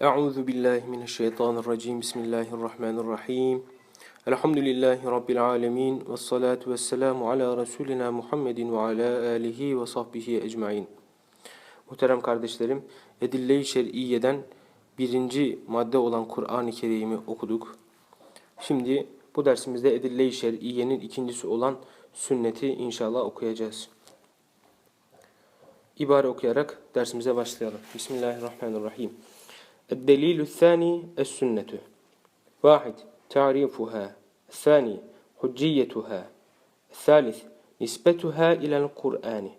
Euzu billahi mineşşeytanirracim. Bismillahirrahmanirrahim. Elhamdülillahi rabbil alamin ve salatu vesselamu ala resulina Muhammedin ve ala alihi ve sahbihi ecmaîn. Muhterem kardeşlerim, Edille-i Şer'iyye'den birinci madde olan Kur'an-ı Kerim'i okuduk. Şimdi bu dersimizde Edille-i Şer'iyye'nin ikincisi olan sünneti inşallah okuyacağız. İbare okuyarak dersimize başlayalım. Bismillahirrahmanirrahim. الدليل الثاني السنة. واحد تعريفها. الثاني حجيتها. الثالث نسبتها إلى القرآن.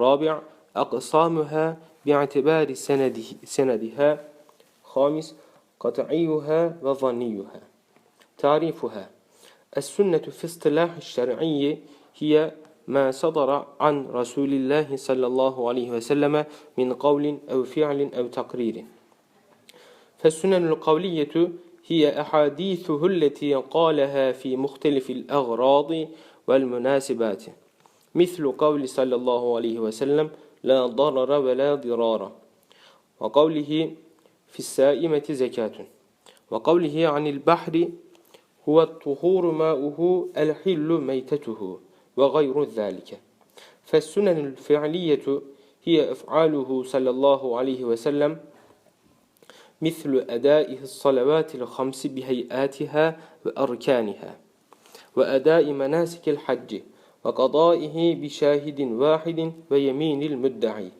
رابع أقسامها باعتبار سنده سندها. خامس قطعيها وظنيها تعريفها. السنة في اصطلاح الشرعي هي ما صدر عن رسول الله صلى الله عليه وسلم من قول أو فعل أو تقرير. فالسنن القولية هي أحاديثه التي قالها في مختلف الأغراض والمناسبات. مثل قول صلى الله عليه وسلم لا ضرر ولا ضرار وقوله في السائمة زكاة وقوله عن البحر هو الطهور ماؤه الحل ميتته وغير ذلك. فالسنن الفعلية هي أفعاله صلى الله عليه وسلم مثل أدائه الصلوات الخمس بهيئاتها وأركانها وأداء مناسك الحج وقضائه بشاهد واحد ويمين المدعي.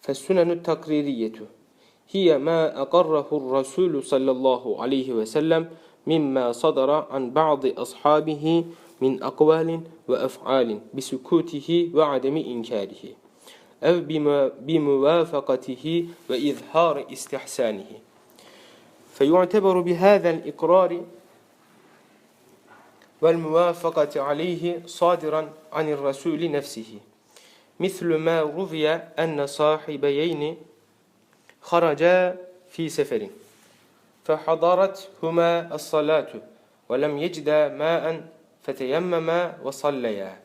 فالسنن التقريرية هي ما أقره الرسول صلى الله عليه وسلم مما صدر عن بعض أصحابه من أقوال وأفعال بسكوته وعدم إنكاره. أو بموافقته وإظهار استحسانه. فيعتبر بهذا الإقرار والموافقة عليه صادرا عن الرسول نفسه. مثل ما روي أن صاحبيين خرجا في سفر فحضرتهما الصلاة ولم يجدا ماء فتيمما وصليا.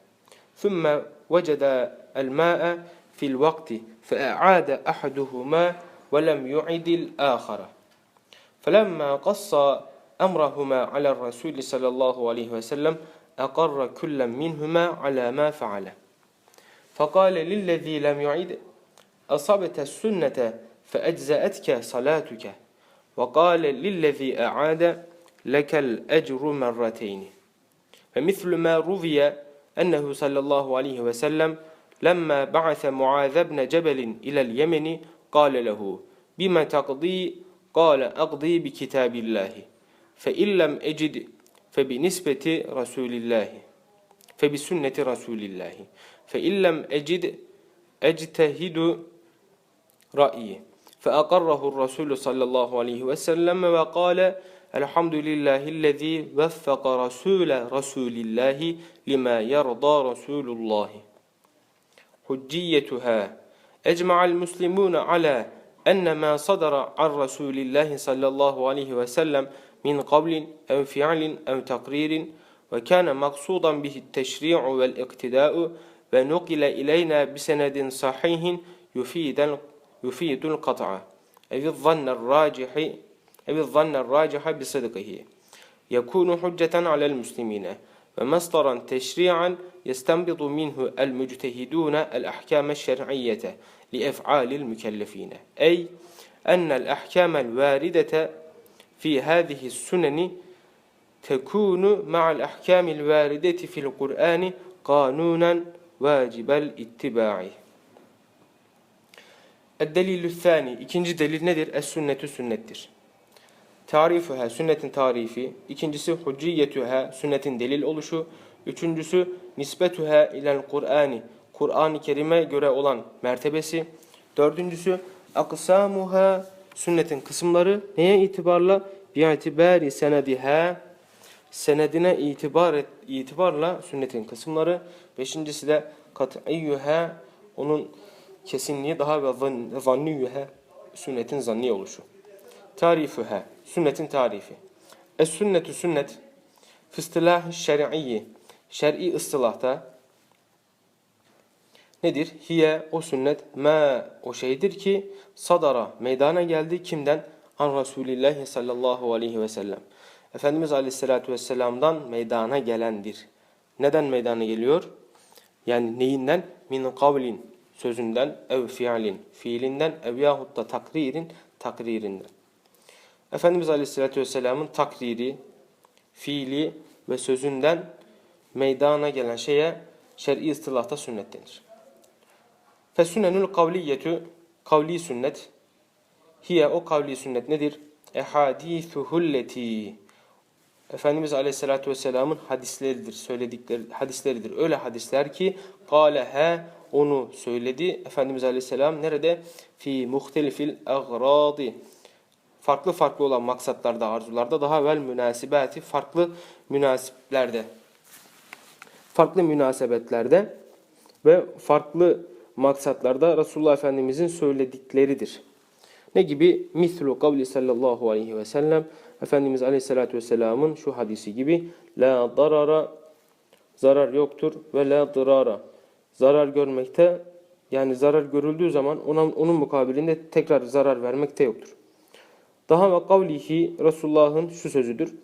ثم وجد الماء في الوقت فأعاد أحدهما ولم يعد الآخر. فلما قص أمرهما على الرسول صلى الله عليه وسلم أقر كل منهما على ما فعل فقال للذي لم يعد أصبت السنة فأجزأتك صلاتك؟ وقال للذي أعاد لك الأجر مرتين. فمثل ما روي أنه صلى الله عليه وسلم لما بعث معاذ بن جبل إلى اليمن قال له بما تقضي؟ قال أقضي بكتاب الله فإن لم أجد فبنسبة رسول الله فبسنة رسول الله فإن لم أجد أجتهد رأيي. فأقره الرسول صلى الله عليه وسلم وقال الحمد لله الذي وفق رسول رسول الله لما يرضى رسول الله. حجيتها. أجمع المسلمون على أن ما صدر عن رسول الله صلى الله عليه وسلم من قول أو فعل أو تقرير وكان مقصودا به التشريع والاقتداء ونقل إلينا بسند صحيح يفيد يفيد القطع. أو الظن الراجح أو الظن الراجح بصدقه. يكون حجة على المسلمين. ومصدرا تشريعا يستنبط منه المجتهدون الأحكام الشرعية لأفعال المكلفين أي أن الأحكام الواردة في هذه السنن تكون مع الأحكام الواردة في القرآن قانونا واجب الاتباع الدليل الثاني ikinci delil nedir? Es-sünnetü sünnettir. Tarifuha sünnetin tarifi. İkincisi hucciyetüha sünnetin delil oluşu. Üçüncüsü nisbetuha ilel Kur'ani Kur'an-ı Kerim'e göre olan mertebesi. Dördüncüsü aksamuha sünnetin kısımları neye itibarla? Bi'itibari senediha senedine itibar et, itibarla sünnetin kısımları. Beşincisi de kat'iyyuha onun kesinliği daha ve zanniyuha sünnetin zanni oluşu. Tarifuha sünnetin tarifi. Es sünnetu sünnet fıstilah şer'iyyi şer'i ıstılahta nedir? Hiye o sünnet ma o şeydir ki sadara meydana geldi kimden? an Resulillahi sallallahu aleyhi ve sellem. Efendimiz aleyhissalatu vesselam'dan meydana gelendir. Neden meydana geliyor? Yani neyinden? Min kavlin sözünden, ev fiilin fiilinden, ev yahut da takririn takririnden. Efendimiz aleyhissalatu vesselamın takriri, fiili ve sözünden meydana gelen şeye şer'i istilahta sünnet denir. Fesünenül kavliyetu kavli sünnet hiye o kavli sünnet nedir? Ehadithuhulleti Efendimiz Aleyhisselatü Vesselam'ın hadisleridir, söyledikleri hadisleridir. Öyle hadisler ki kâlehe onu söyledi. Efendimiz Aleyhisselam nerede? Fi muhtelifil agradi farklı farklı olan maksatlarda, arzularda daha vel münasibati farklı münasiplerde farklı münasebetlerde ve farklı maksatlarda Resulullah Efendimizin söyledikleridir. Ne gibi? Mislu kavli sallallahu aleyhi ve sellem Efendimiz Aleyhisselatü Vesselam'ın şu hadisi gibi La darara zarar yoktur ve la dırara zarar görmekte yani zarar görüldüğü zaman ona, onun mukabilinde tekrar zarar vermekte yoktur. Daha ve kavlihi Resulullah'ın şu sözüdür.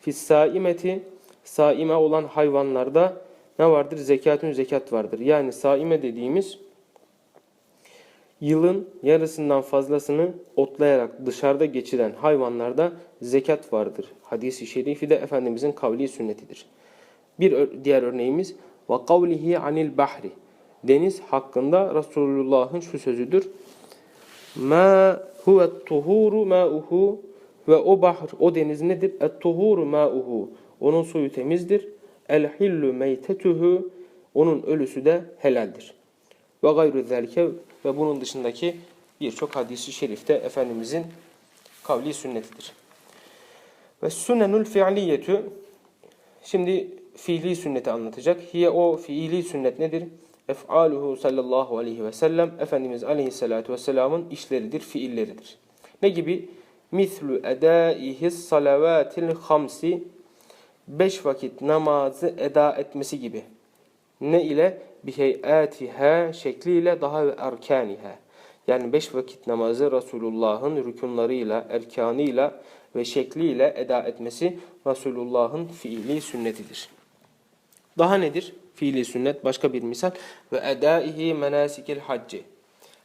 Fis saimeti saime olan hayvanlarda ne vardır? Zekatün zekat vardır. Yani saime dediğimiz yılın yarısından fazlasını otlayarak dışarıda geçiren hayvanlarda zekat vardır. Hadis-i şerifi de Efendimizin kavli sünnetidir. Bir diğer örneğimiz ve kavlihi anil bahri. Deniz hakkında Resulullah'ın şu sözüdür. Ma huve tuhuru ma'uhu ve o bahr, o deniz nedir? Et tuhuru ma'uhu. Onun suyu temizdir. El hillu meytetuhu. Onun ölüsü de helaldir. Ve gayru zelke ve bunun dışındaki birçok hadisi şerifte Efendimizin kavli sünnetidir. Ve sünnenül fi'liyetü şimdi fiili sünneti anlatacak. Hiye o fiili sünnet nedir? Ef'aluhu sallallahu aleyhi ve sellem Efendimiz aleyhissalatu vesselamın işleridir, fiilleridir. Ne gibi? Mislu edaihis salavatil hamsi beş vakit namazı eda etmesi gibi. Ne ile? Biheyatiha şekliyle daha ve erkaniha. Yani beş vakit namazı Resulullah'ın rükunlarıyla, erkanıyla ve şekliyle eda etmesi Resulullah'ın fiili sünnetidir. Daha nedir? Fiili sünnet başka bir misal. Ve edaihi menasikil hacci.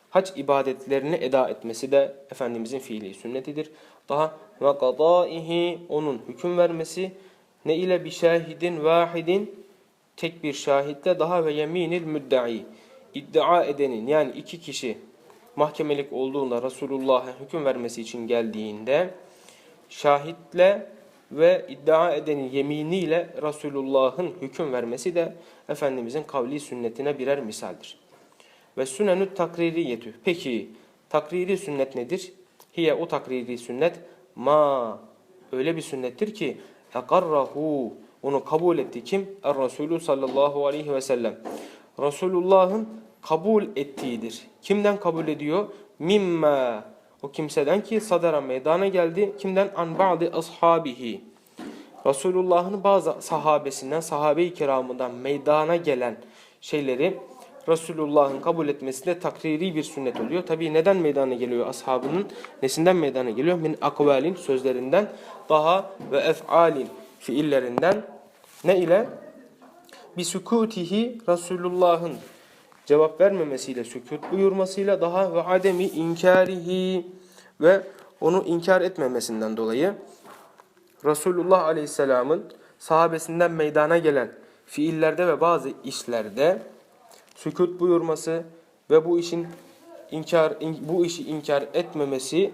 Hac ibadetlerini eda etmesi de Efendimizin fiili sünnetidir. Daha ve kadaihi onun hüküm vermesi ne ile bir şahidin vahidin tek bir şahitle daha ve yeminil müddai iddia edenin yani iki kişi mahkemelik olduğunda Resulullah'a hüküm vermesi için geldiğinde şahitle ve iddia edenin yeminiyle Resulullah'ın hüküm vermesi de Efendimizin kavli sünnetine birer misaldir. Ve sünenü takririyetü. Peki takriri sünnet nedir? Hiye o takriri sünnet ma öyle bir sünnettir ki ekarrahu onu kabul etti kim? Er Resulü sallallahu aleyhi ve sellem. Resulullah'ın kabul ettiğidir. Kimden kabul ediyor? Mimma o kimseden ki sadara meydana geldi. Kimden? An ba'di ashabihi. Resulullah'ın bazı sahabesinden, sahabe-i kiramından meydana gelen şeyleri Resulullah'ın kabul etmesinde takriri bir sünnet oluyor. Tabi neden meydana geliyor ashabının? Nesinden meydana geliyor? Min akvalin sözlerinden daha ve ef'alin fiillerinden ne ile? Bi sukutihi Resulullah'ın cevap vermemesiyle, sükut buyurmasıyla daha ve ademi inkarihi ve onu inkar etmemesinden dolayı Resulullah Aleyhisselam'ın sahabesinden meydana gelen fiillerde ve bazı işlerde sükut buyurması ve bu işin inkar bu işi inkar etmemesi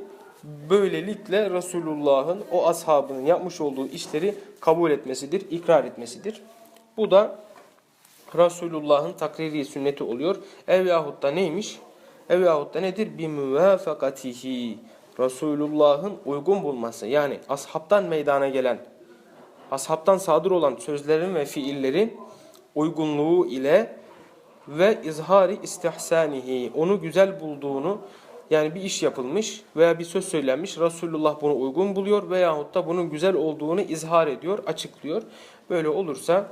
böylelikle Resulullah'ın o ashabının yapmış olduğu işleri kabul etmesidir, ikrar etmesidir. Bu da Resulullah'ın takriri sünneti oluyor. Ev yahut da neymiş? Ev yahut da nedir? Bir müvafakatihi. Resulullah'ın uygun bulması. Yani ashabtan meydana gelen, ashabtan sadır olan sözlerin ve fiillerin uygunluğu ile ve izhari istihsanihi. Onu güzel bulduğunu yani bir iş yapılmış veya bir söz söylenmiş. Resulullah bunu uygun buluyor veyahut da bunun güzel olduğunu izhar ediyor, açıklıyor. Böyle olursa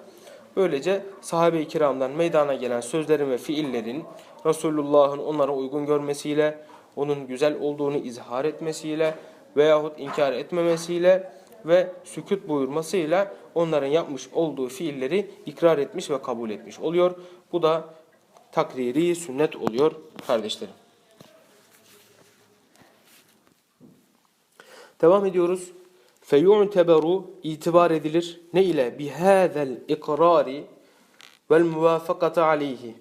Böylece sahabe-i kiramdan meydana gelen sözlerin ve fiillerin Resulullah'ın onlara uygun görmesiyle, onun güzel olduğunu izhar etmesiyle veyahut inkar etmemesiyle ve sükut buyurmasıyla onların yapmış olduğu fiilleri ikrar etmiş ve kabul etmiş oluyor. Bu da takriri sünnet oluyor kardeşlerim. Devam ediyoruz. Feyu'teberu itibar edilir. Ne ile? Bihâzel ikrari vel muvafakata aleyhi.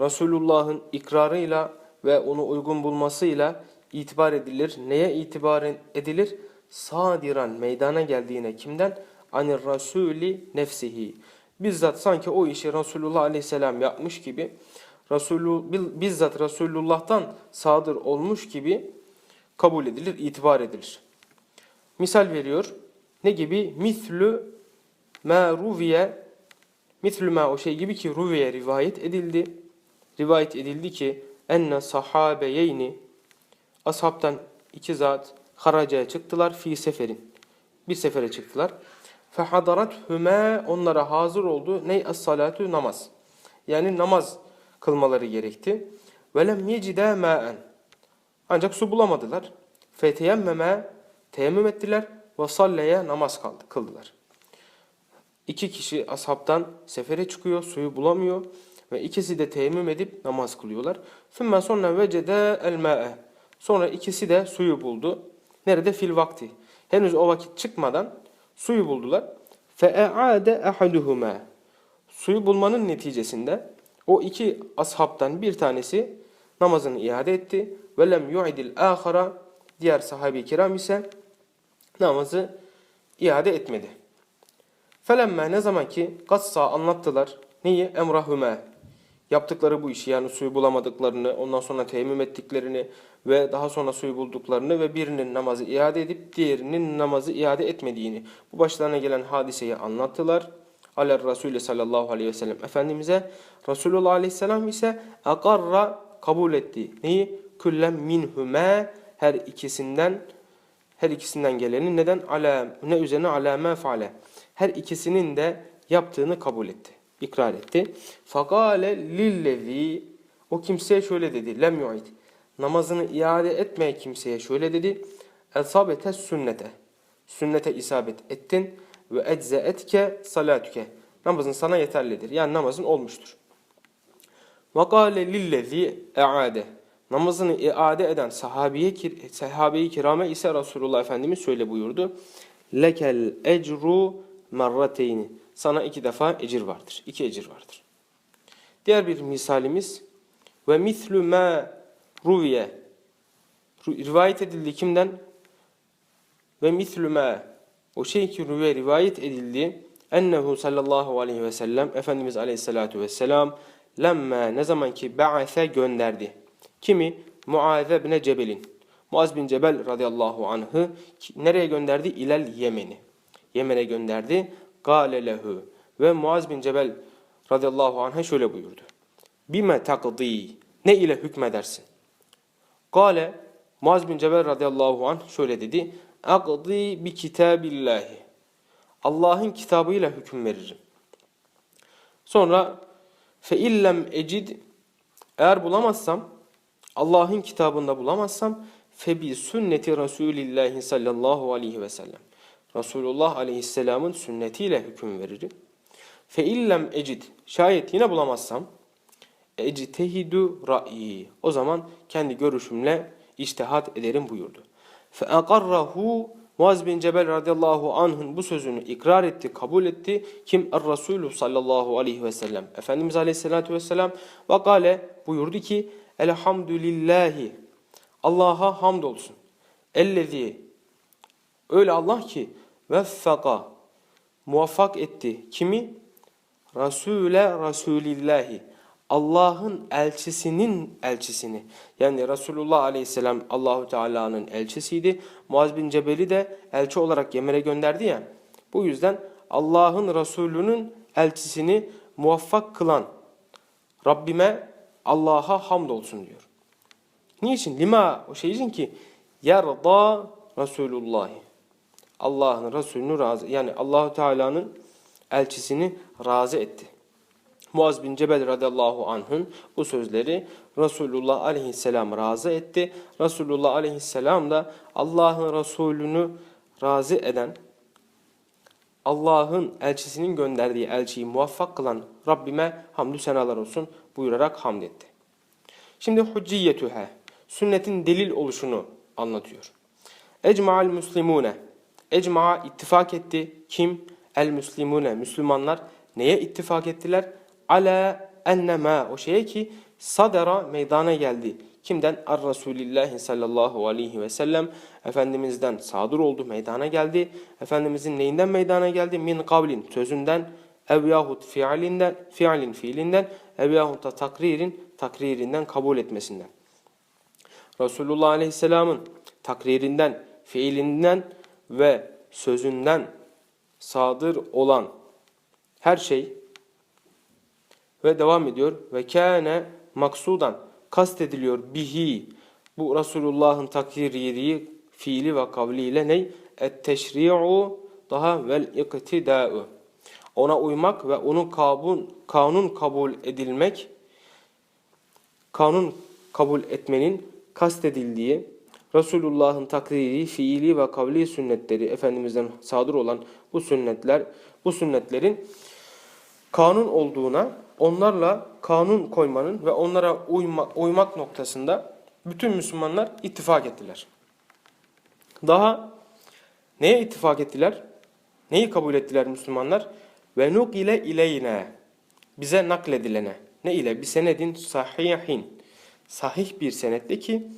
Resulullah'ın ikrarıyla ve onu uygun bulmasıyla itibar edilir. Neye itibar edilir? Sadiran meydana geldiğine kimden? Anir Rasuli nefsihi. Bizzat sanki o işi Resulullah Aleyhisselam yapmış gibi Resulü, bizzat Resulullah'tan sadır olmuş gibi kabul edilir, itibar edilir. Misal veriyor. Ne gibi? Mislü ma ruviye mislü ma o şey gibi ki ruviye rivayet edildi. Rivayet edildi ki enne sahabeyeyni ashabtan iki zat haracaya çıktılar fi seferin. Bir sefere çıktılar. Fehadarat hüme onlara hazır oldu. Ney as salatu namaz. Yani namaz kılmaları gerekti. Ve lem yecide ma'en. Ancak su bulamadılar. Feteyemmeme teyemmüm ettiler ve salleye namaz kaldı, kıldılar. İki kişi ashabtan sefere çıkıyor, suyu bulamıyor ve ikisi de teyemmüm edip namaz kılıyorlar. Sümme sonra vecede el ma'e. Sonra ikisi de suyu buldu. Nerede? Fil vakti. Henüz o vakit çıkmadan suyu buldular. Fe'e'ade ahaduhuma. Suyu bulmanın neticesinde o iki ashabtan bir tanesi namazını iade etti. Ve lem yu'idil ahara. Diğer sahabi kiram ise namazı iade etmedi. Felemme ne zaman ki gassa anlattılar. Neyi? Emrahüme. Yaptıkları bu işi yani suyu bulamadıklarını, ondan sonra teyemmüm ettiklerini ve daha sonra suyu bulduklarını ve birinin namazı iade edip diğerinin namazı iade etmediğini. Bu başlarına gelen hadiseyi anlattılar. Aler Resulü sallallahu aleyhi ve sellem Efendimiz'e Resulullah aleyhisselam ise akarra kabul etti. Neyi? Küllem minhüme her ikisinden her ikisinden gelenin neden ala ne üzerine ala ma faale her ikisinin de yaptığını kabul etti. İkrar etti. Fakale lillezi o kimseye şöyle dedi. Lem yu'id. Namazını iade etmeyen kimseye şöyle dedi. Esabete sünnete. Sünnete isabet ettin ve ecze etke salatüke. Namazın sana yeterlidir. Yani namazın olmuştur. Ve kâle lillezî e'ade. Namazını iade eden sahabiye, sahabeyi kirame ise Resulullah Efendimiz şöyle buyurdu. Lekel ecru marrateyni. Sana iki defa ecir vardır. İki ecir vardır. Diğer bir misalimiz ve mislü ma ruviye rivayet edildi kimden? Ve mislü ma o şey ki rüve rivayet edildi ennehu sallallahu aleyhi ve sellem Efendimiz aleyhissalatu vesselam lemme ne zaman ki ba'ase gönderdi. Kimi? Muaz bin Cebel'in. Muaz bin Cebel radıyallahu anh'ı nereye gönderdi? İlel Yemen'i. Yemen'e gönderdi. Lehu. Ve Muaz bin Cebel radıyallahu anh'a şöyle buyurdu. Bime takdi. Ne ile hükmedersin? Gale Muaz bin Cebel radıyallahu anh şöyle dedi. Akdi bi kitabillahi. Allah'ın kitabıyla hüküm veririm. Sonra fe illem ecid eğer bulamazsam Allah'ın kitabında bulamazsam febi sünneti Resulillahi sallallahu aleyhi ve sellem. Resulullah aleyhisselamın sünnetiyle hüküm veririm. Fe illem ecid şayet yine bulamazsam ectehidu ra'yi. O zaman kendi görüşümle içtihat ederim buyurdu. Fe akarrahu Muaz bin Cebel radıyallahu anh'ın bu sözünü ikrar etti, kabul etti. Kim? Er-Resulü sallallahu aleyhi ve sellem. Efendimiz aleyhissalatu vesselam ve gale buyurdu ki Elhamdülillahi Allah'a hamdolsun. Ellezi öyle Allah ki veffaka muvaffak etti. Kimi? Rasule Rasulillahi Allah'ın elçisinin elçisini yani Resulullah Aleyhisselam Allahu Teala'nın elçisiydi. Muaz bin Cebel'i de elçi olarak Yemen'e gönderdi ya. Bu yüzden Allah'ın Resulü'nün elçisini muvaffak kılan Rabbime Allah'a hamdolsun diyor. Niçin? Lima o şey için ki yerda Resulullah. Allah'ın Resulünü razı yani Allahu Teala'nın elçisini razı etti. Muaz bin Cebel radıyallahu anh'ın bu sözleri Resulullah aleyhisselam razı etti. Resulullah aleyhisselam da Allah'ın Resulünü razı eden, Allah'ın elçisinin gönderdiği elçiyi muvaffak kılan Rabbime hamdü senalar olsun buyurarak hamd etti. Şimdi hucciyetühe, sünnetin delil oluşunu anlatıyor. Ecma'al muslimune, ecma'a ittifak etti. Kim? El muslimune, Müslümanlar neye ittifak ettiler? Ala ennema, o şeye ki sadara meydana geldi. Kimden? Ar Resulillahi sallallahu aleyhi ve sellem Efendimiz'den sadır oldu, meydana geldi. Efendimizin neyinden meydana geldi? Min kavlin, sözünden, ev yahut fiilinden, fiilin fiilinden, ev yahut da takririn, takririnden kabul etmesinden. Resulullah Aleyhisselam'ın takririnden, fiilinden ve sözünden sadır olan her şey ve devam ediyor ve kâne maksudan kastediliyor bihi bu Resulullah'ın takriri fiili ve kavliyle ney? Et-teşri'u daha vel iktida'u. Ona uymak ve onun kabun, kanun kabul edilmek, kanun kabul etmenin kastedildiği Resulullah'ın takriri, fiili ve kavli sünnetleri Efendimiz'den sadır olan bu sünnetler, bu sünnetlerin kanun olduğuna, onlarla kanun koymanın ve onlara uyma, uymak noktasında bütün Müslümanlar ittifak ettiler. Daha neye ittifak ettiler? Neyi kabul ettiler Müslümanlar? Ve nukile ileyne. Bize nakledilene. Ne ile? Bir senedin sahihin. Sahih bir senette ki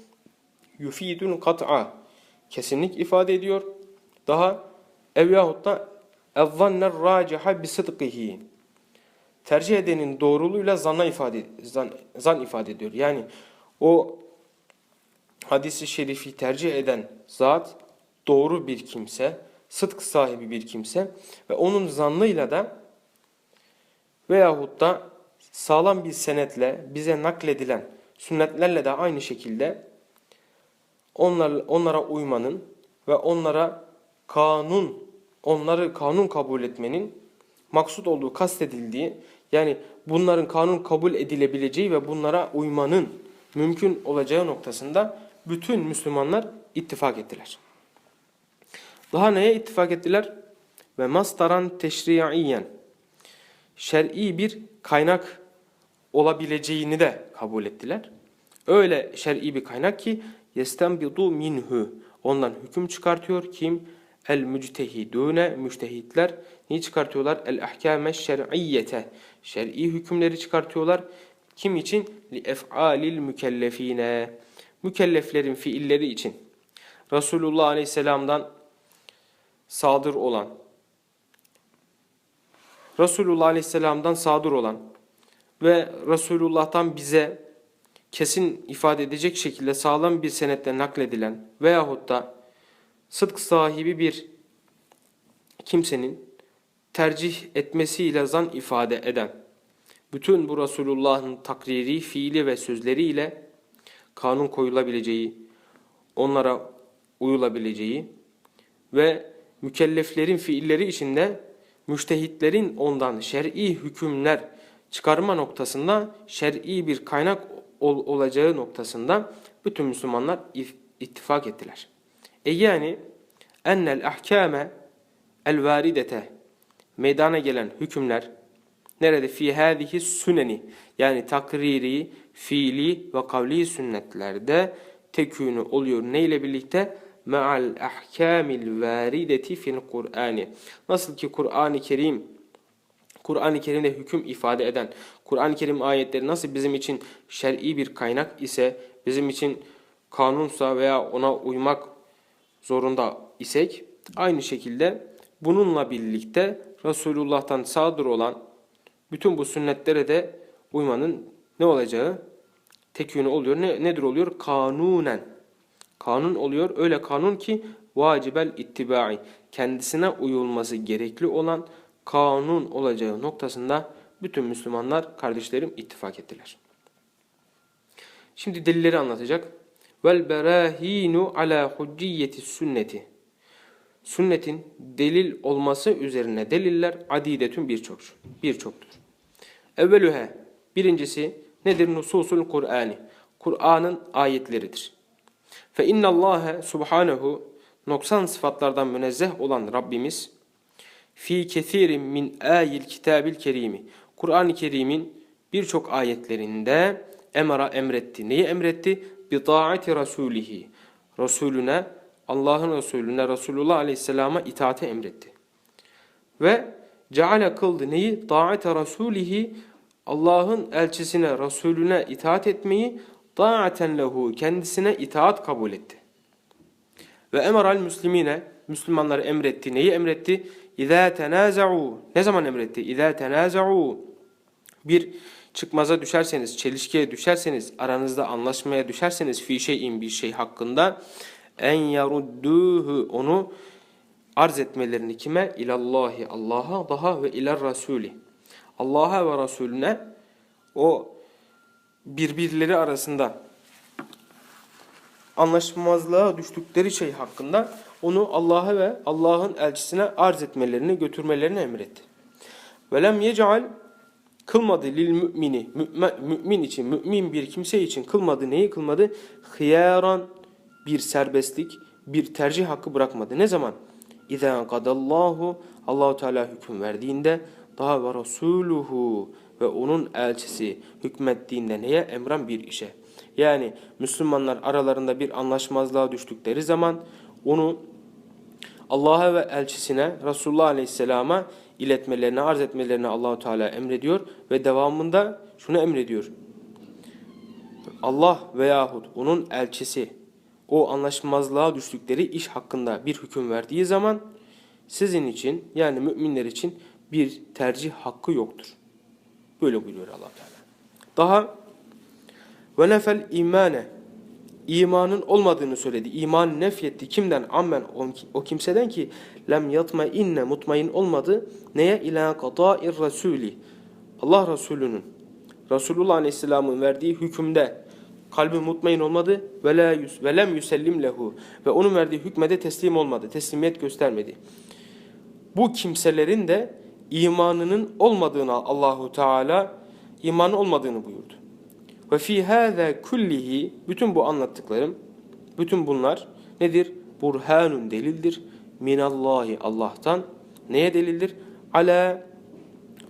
yufidun kat'a. Kesinlik ifade ediyor. Daha ev yahut da ezzanner raciha bi. Tercih edenin doğruluğuyla zanna ifade, zan, zan ifade ediyor. Yani o hadisi şerifi tercih eden zat doğru bir kimse, sıdk sahibi bir kimse ve onun zannıyla da veyahut da sağlam bir senetle bize nakledilen sünnetlerle de aynı şekilde onlar, onlara uymanın ve onlara kanun, onları kanun kabul etmenin maksut olduğu, kastedildiği yani bunların kanun kabul edilebileceği ve bunlara uymanın mümkün olacağı noktasında bütün Müslümanlar ittifak ettiler. Daha neye ittifak ettiler? Ve mastaran teşri'iyen şer'i bir kaynak olabileceğini de kabul ettiler. Öyle şer'i bir kaynak ki yestenbidu minhu ondan hüküm çıkartıyor kim? El müctehidune müçtehitler neyi çıkartıyorlar? El ahkame şer'iyyete şer'i hükümleri çıkartıyorlar. Kim için? Li ef'alil mükellefine mükelleflerin fiilleri için Resulullah Aleyhisselam'dan sadır olan Resulullah Aleyhisselam'dan sadır olan ve Resulullah'tan bize kesin ifade edecek şekilde sağlam bir senetle nakledilen veyahut da sıdk sahibi bir kimsenin tercih etmesiyle zan ifade eden bütün bu Resulullah'ın takriri, fiili ve sözleriyle kanun koyulabileceği, onlara uyulabileceği ve mükelleflerin fiilleri içinde müştehitlerin ondan şer'i hükümler çıkarma noktasında şer'i bir kaynak ol, olacağı noktasında bütün Müslümanlar ittifak ettiler. E yani ennel ahkame el varidete meydana gelen hükümler nerede fi hadihi süneni yani takriri, fiili ve kavli sünnetlerde tekünü oluyor. Ne ile birlikte? Me'al ahkamil varideti fil Kur'ani. Nasıl ki Kur'an-ı Kerim Kur'an-ı Kerim'de hüküm ifade eden Kur'an-ı Kerim ayetleri nasıl bizim için şer'i bir kaynak ise bizim için kanunsa veya ona uymak zorunda isek aynı şekilde bununla birlikte Resulullah'tan sadır olan bütün bu sünnetlere de uymanın ne olacağı tek yönü oluyor. Ne, nedir oluyor? Kanunen. Kanun oluyor. Öyle kanun ki vacibel ittibai. Kendisine uyulması gerekli olan kanun olacağı noktasında bütün Müslümanlar kardeşlerim ittifak ettiler. Şimdi delilleri anlatacak. Vel berahinu ala hucciyeti sünneti. Sünnetin delil olması üzerine deliller adidetün birçok birçoktur. Evvelühe birincisi nedir? Nususul Kur'ani. Kur'an'ın ayetleridir. Fe innallâhe subhanehu noksan sıfatlardan münezzeh olan Rabbimiz fi kethirin min ayil kitabil kerimi. Kur'an-ı Kerim'in birçok ayetlerinde emara emretti. Neyi emretti? Bi taati rasulihi. Resulüne, Allah'ın Resulüne, Resulullah Aleyhisselam'a itaate emretti. Ve ceale kıldı neyi? Taate rasulihi Allah'ın elçisine, Resulüne itaat etmeyi taaten lehu kendisine itaat kabul etti. Ve emeral müslimine Müslümanları emretti. Neyi emretti? İzâ tenâza'û Ne zaman emretti? İzâ tenâza'û Bir çıkmaza düşerseniz, çelişkiye düşerseniz, aranızda anlaşmaya düşerseniz fi şeyin bir şey hakkında en yarudduhu onu arz etmelerini kime? İlallahi Allah'a daha ve iler Rasuli. Allah'a ve Resulüne o birbirleri arasında anlaşmazlığa düştükleri şey hakkında onu Allah'a ve Allah'ın elçisine arz etmelerini, götürmelerini emretti. Velem yec'al kılmadı lil mümini, mümin için, mümin bir kimse için kılmadı. Neyi kılmadı? Hıyaran bir serbestlik, bir tercih hakkı bırakmadı. Ne zaman? İzâ kadallahu Allahu Teala hüküm verdiğinde daha ve rasuluhu ve onun elçisi hükmettiğinde neye? Emran bir işe. Yani Müslümanlar aralarında bir anlaşmazlığa düştükleri zaman onu Allah'a ve elçisine Resulullah Aleyhisselam'a iletmelerini, arz etmelerini Allahu Teala emrediyor ve devamında şunu emrediyor. Allah veyahut onun elçisi o anlaşmazlığa düştükleri iş hakkında bir hüküm verdiği zaman sizin için yani müminler için bir tercih hakkı yoktur. Böyle buyuruyor allah Teala. Daha ve nefel imane imanın olmadığını söyledi. İman nefyetti. Kimden? Ammen o kimseden ki lem yatma inne mutmain olmadı. Neye? İlâ kadâir rasûli. Allah Resulü'nün Resulullah Aleyhisselam'ın verdiği hükümde kalbi mutmain olmadı ve la yüz ve lem yusellim lehu ve onun verdiği hükmede teslim olmadı. Teslimiyet göstermedi. Bu kimselerin de imanının olmadığını Allahu Teala iman olmadığını buyurdu. Ve fi hâzâ kullihi bütün bu anlattıklarım bütün bunlar nedir? Burhanun delildir. Minallahi Allah'tan. Neye delildir? Ala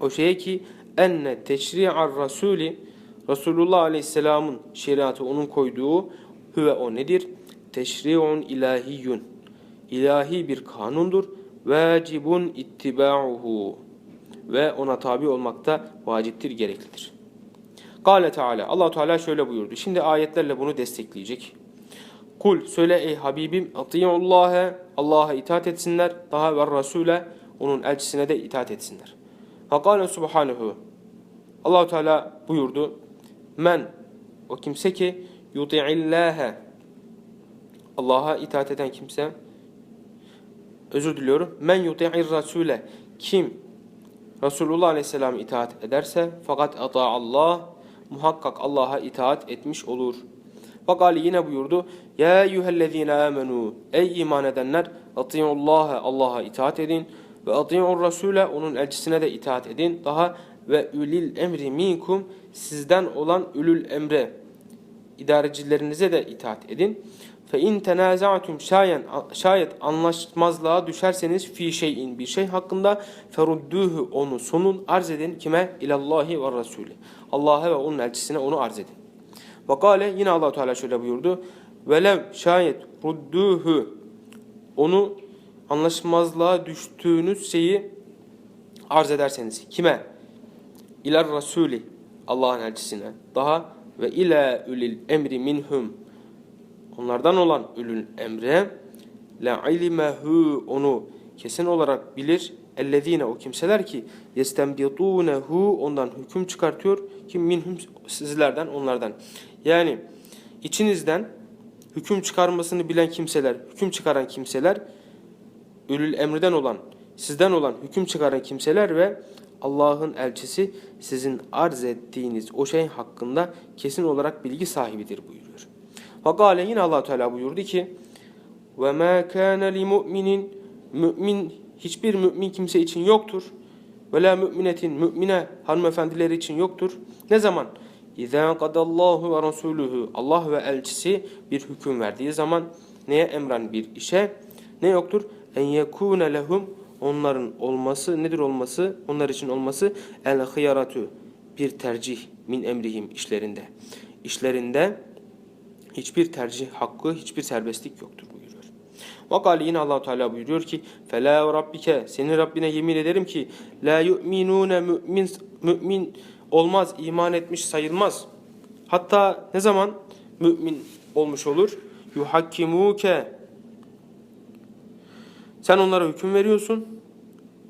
o şeye ki enne teşri'ar rasuli Resulullah Aleyhisselam'ın şeriatı onun koyduğu hüve o nedir? Teşri'un ilahiyyun. İlahi bir kanundur. Vacibun ittiba'uhu. Ve ona tabi olmak da vaciptir, gereklidir. Kale Teala. allah Teala şöyle buyurdu. Şimdi ayetlerle bunu destekleyecek. Kul söyle ey Habibim ati'ullâhe Allah'a itaat etsinler. Daha ve Rasule onun elçisine de itaat etsinler. Fakale subhanehu. allah Teala buyurdu. Men o kimse ki yuti'illâhe Allah'a itaat eden kimse özür diliyorum. Men yuti'ir rasule kim Resulullah Aleyhisselam itaat ederse fakat Allah muhakkak Allah'a itaat etmiş olur. Fakali yine buyurdu. Ya eyyühellezine amenu. Ey iman edenler. Ati'ullaha Allah'a itaat edin. Ve ati'ur rasule onun elçisine de itaat edin. Daha ve ülil emri minkum sizden olan ülül emre idarecilerinize de itaat edin. Fe in tenaza'tum şayet şayet anlaşmazlığa düşerseniz fi şeyin bir şey hakkında ferudduhu onu sonun arz edin kime ilallahi ve rasuli. Allah'a ve onun elçisine onu arz edin. Ve kâle yine allah Teala şöyle buyurdu. Velev şayet rudduhu onu anlaşmazlığa düştüğünüz şeyi arz ederseniz kime? İler Rasuli Allah'ın elçisine. Daha ve ila ülil emri minhum onlardan olan ülül emre la ilimehu onu kesin olarak bilir ellezine o kimseler ki yestembitunehu ondan hüküm çıkartıyor ki minhum sizlerden onlardan. Yani içinizden hüküm çıkarmasını bilen kimseler, hüküm çıkaran kimseler ülül emriden olan, sizden olan hüküm çıkaran kimseler ve Allah'ın elçisi sizin arz ettiğiniz o şey hakkında kesin olarak bilgi sahibidir buyuruyor. Fakale yine allah Teala buyurdu ki ve ma kana li mu'minin mümin hiçbir mümin kimse için yoktur. ve la müminetin mümine hanımefendileri için yoktur. Ne zaman? İzâ kadallahu ve rasuluhu Allah ve elçisi bir hüküm verdiği zaman neye emren bir işe ne yoktur? En yekûne lehum onların olması nedir olması? Onlar için olması el hıyaratu bir tercih min emrihim işlerinde. İşlerinde hiçbir tercih hakkı, hiçbir serbestlik yoktur buyuruyor. Vakali yine Allahu Teala buyuruyor ki: "Fela rabbike senin Rabbine yemin ederim ki la yu'minune mümin mümin olmaz, iman etmiş sayılmaz. Hatta ne zaman mümin olmuş olur? Yuhakkimuke sen onlara hüküm veriyorsun.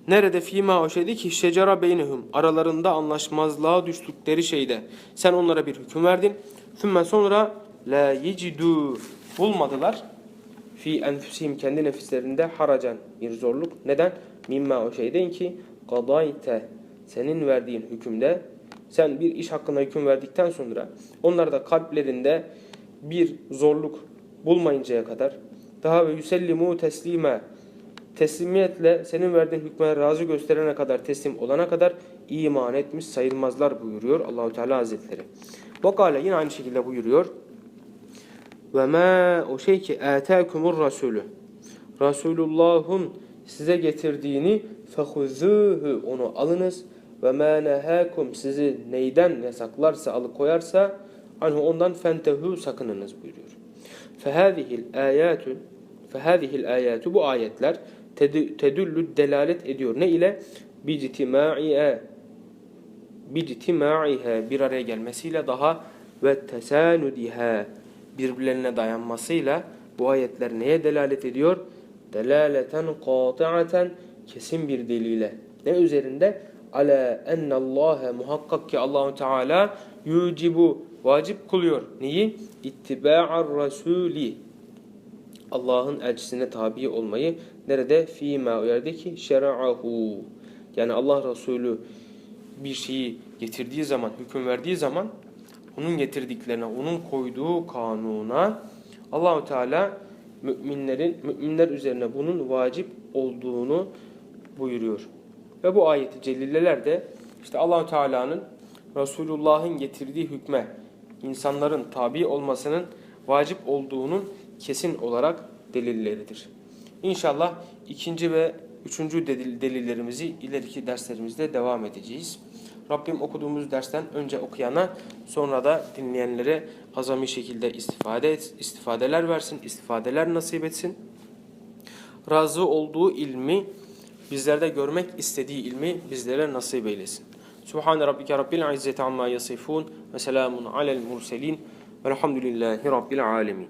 Nerede fîmâ o şeydi ki şecara beynehum aralarında anlaşmazlığa düştükleri şeyde sen onlara bir hüküm verdin. Sümme sonra la yecidu bulmadılar fi enfusihim kendi nefislerinde haracan bir zorluk. Neden? Mimma o şeyden ki kadayte senin verdiğin hükümde sen bir iş hakkında hüküm verdikten sonra onlar da kalplerinde bir zorluk bulmayıncaya kadar daha ve yüsellimu teslime teslimiyetle senin verdiğin hükme razı gösterene kadar teslim olana kadar iman etmiş sayılmazlar buyuruyor Allahu Teala Hazretleri. Vakale yine aynı şekilde buyuruyor. Ve ma o şey ki ataakumur rasulü. Resulullah'ın size getirdiğini fehuzuhu onu alınız ve ma nehakum sizi neyden yasaklarsa alıkoyarsa anhu ondan fentehu sakınınız buyuruyor. Fehadihil ayatu fehadihil ayatu bu ayetler tedüllü delalet ediyor. Ne ile? Bictimai'e bictimai'he bir araya gelmesiyle daha ve tesanudiha birbirlerine dayanmasıyla bu ayetler neye delalet ediyor? Delaleten qati'aten kesin bir delile. Ne üzerinde? Ala ennallâhe muhakkak ki Allahu Teala yucibu vacip kılıyor. Neyi? İttiba'ar rasuli. Allah'ın elçisine tabi olmayı nerede? Fîmâ yerde ki şera'ahu. Yani Allah Resulü bir şeyi getirdiği zaman, hüküm verdiği zaman onun getirdiklerine, onun koyduğu kanuna Allahu Teala müminlerin müminler üzerine bunun vacip olduğunu buyuruyor. Ve bu ayeti celilleler de işte Allahu Teala'nın Resulullah'ın getirdiği hükme insanların tabi olmasının vacip olduğunun kesin olarak delilleridir. İnşallah ikinci ve üçüncü delillerimizi ileriki derslerimizde devam edeceğiz. Rabbim okuduğumuz dersten önce okuyana sonra da dinleyenlere azami şekilde istifade et, istifadeler versin, istifadeler nasip etsin. Razı olduğu ilmi bizlerde görmek istediği ilmi bizlere nasip eylesin. Subhane rabbike rabbil izzeti amma yasifun ve selamun alel murselin velhamdülillahi rabbil alemin.